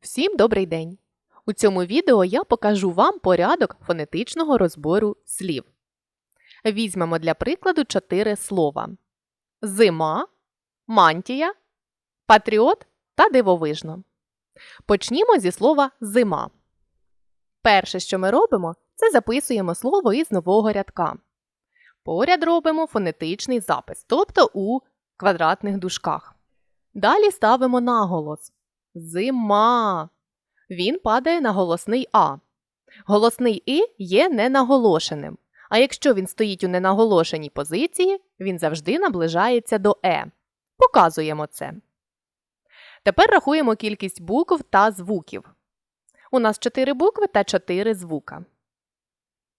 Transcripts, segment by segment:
Всім добрий день! У цьому відео я покажу вам порядок фонетичного розбору слів. Візьмемо для прикладу чотири слова: зима, мантія, патріот та дивовижно. Почнімо зі слова зима. Перше, що ми робимо, це записуємо слово із нового рядка. Поряд робимо фонетичний запис, тобто у квадратних дужках. Далі ставимо наголос. Зима. Він падає на голосний А. Голосний І є ненаголошеним. А якщо він стоїть у ненаголошеній позиції, він завжди наближається до Е. Показуємо це. Тепер рахуємо кількість букв та звуків. У нас 4 букви та 4 звука.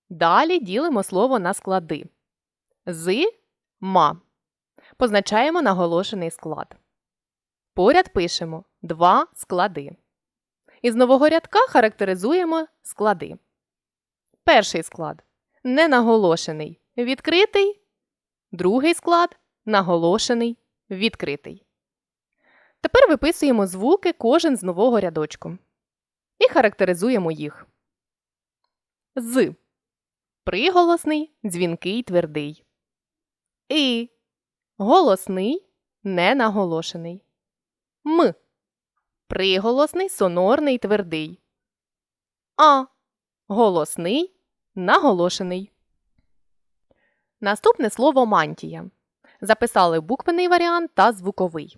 Далі ділимо слово на склади. З ма. Позначаємо наголошений склад. Поряд пишемо два склади. Із нового рядка характеризуємо склади. Перший склад ненаголошений відкритий. Другий склад наголошений відкритий. Тепер виписуємо звуки кожен з нового рядочку. І характеризуємо їх. З. Приголосний, дзвінкий, твердий. І. Голосний, ненаголошений. М. Приголосний, сонорний, твердий. А. Голосний, наголошений. Наступне слово мантія. Записали буквений варіант та звуковий.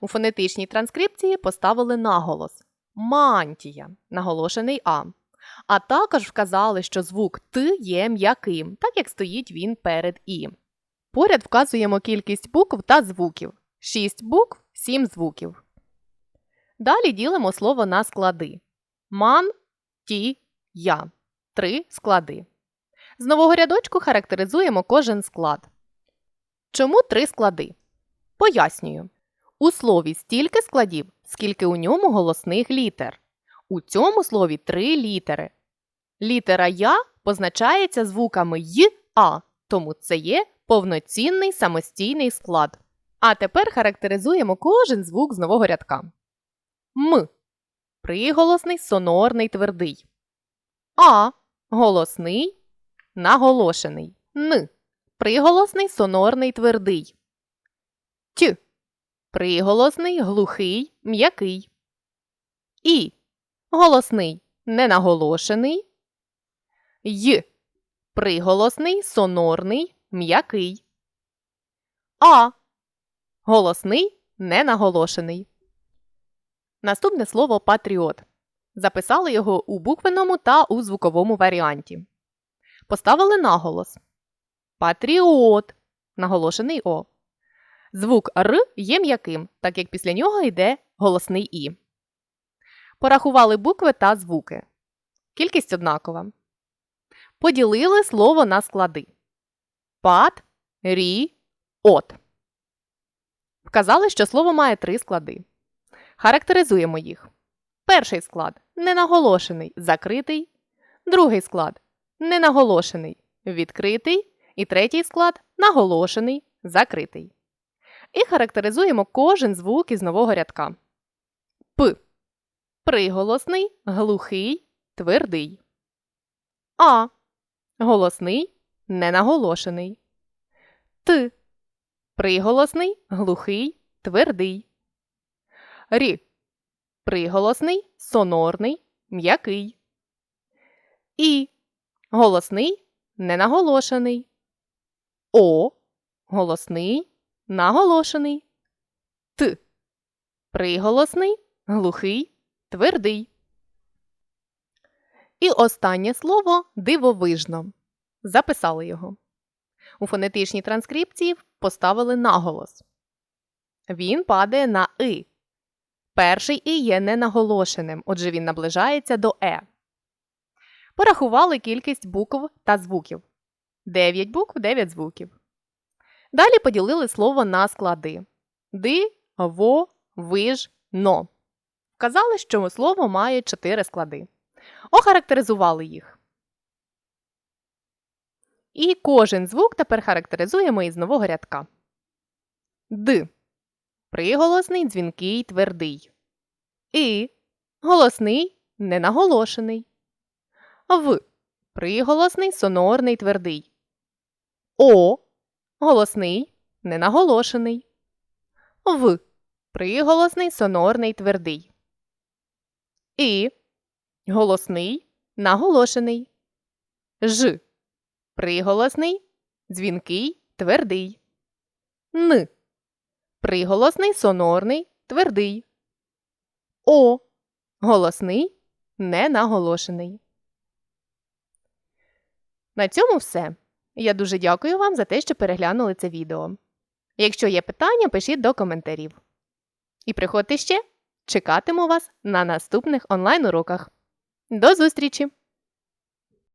У фонетичній транскрипції поставили наголос мантія, наголошений А. А також вказали, що звук Т є м'яким, так як стоїть він перед І. Поряд вказуємо кількість букв та звуків. 6 букв, 7 звуків. Далі ділимо слово на склади. Ман, ті, я. Три склади. З нового рядочку характеризуємо кожен склад. Чому три склади? Пояснюю. У слові стільки складів, скільки у ньому голосних літер. У цьому слові три літери. Літера Я позначається звуками Й, А, тому це є повноцінний самостійний склад. А тепер характеризуємо кожен звук з нового рядка. М. Приголосний, сонорний, твердий. А. Голосний, наголошений. Н. Приголосний, сонорний, твердий. Т. Приголосний, глухий, м'який. І. Голосний, ненаголошений. Й. Приголосний, сонорний, м'який. А. Голосний, ненаголошений. Наступне слово патріот. Записали його у буквенному та у звуковому варіанті. Поставили наголос. Патріот. Наголошений О. Звук Р є м'яким, так як після нього йде голосний І. Порахували букви та звуки. Кількість однакова. Поділили слово на склади. Пат, рі, от. Вказали, що слово має три склади. Характеризуємо їх. Перший склад ненаголошений, закритий. Другий склад ненаголошений, відкритий. І третій склад наголошений, закритий. І характеризуємо кожен звук із нового рядка. П. Приголосний, глухий, твердий. А. Голосний, ненаголошений. Т. Приголосний, глухий, твердий. Рі. Приголосний, сонорний, м'який. І. Голосний, ненаголошений. О. Голосний, наголошений. Т. Приголосний, глухий, твердий. І останнє слово дивовижно. Записали його. У фонетичній транскрипції поставили наголос. Він падає на и. Перший і є ненаголошеним, отже він наближається до е. Порахували кількість букв та звуків. 9 букв, 9 звуків. Далі поділили слово на склади ди, во, виж, но. Вказали, що слово має 4 склади. Охарактеризували їх. І кожен звук тепер характеризуємо із нового рядка. Д. Приголосний, дзвінкий, твердий. І Голосний ненаголошений. В. Приголосний сонорний твердий. О. Голосний ненаголошений. В. Приголосний сонорний твердий. І. Голосний наголошений. Ж. Приголосний дзвінкий твердий. Н. Приголосний сонорний твердий. О. Голосний ненаголошений. На цьому все. Я дуже дякую вам за те, що переглянули це відео. Якщо є питання, пишіть до коментарів. І приходьте ще. Чекатиму вас на наступних онлайн-уроках. До зустрічі!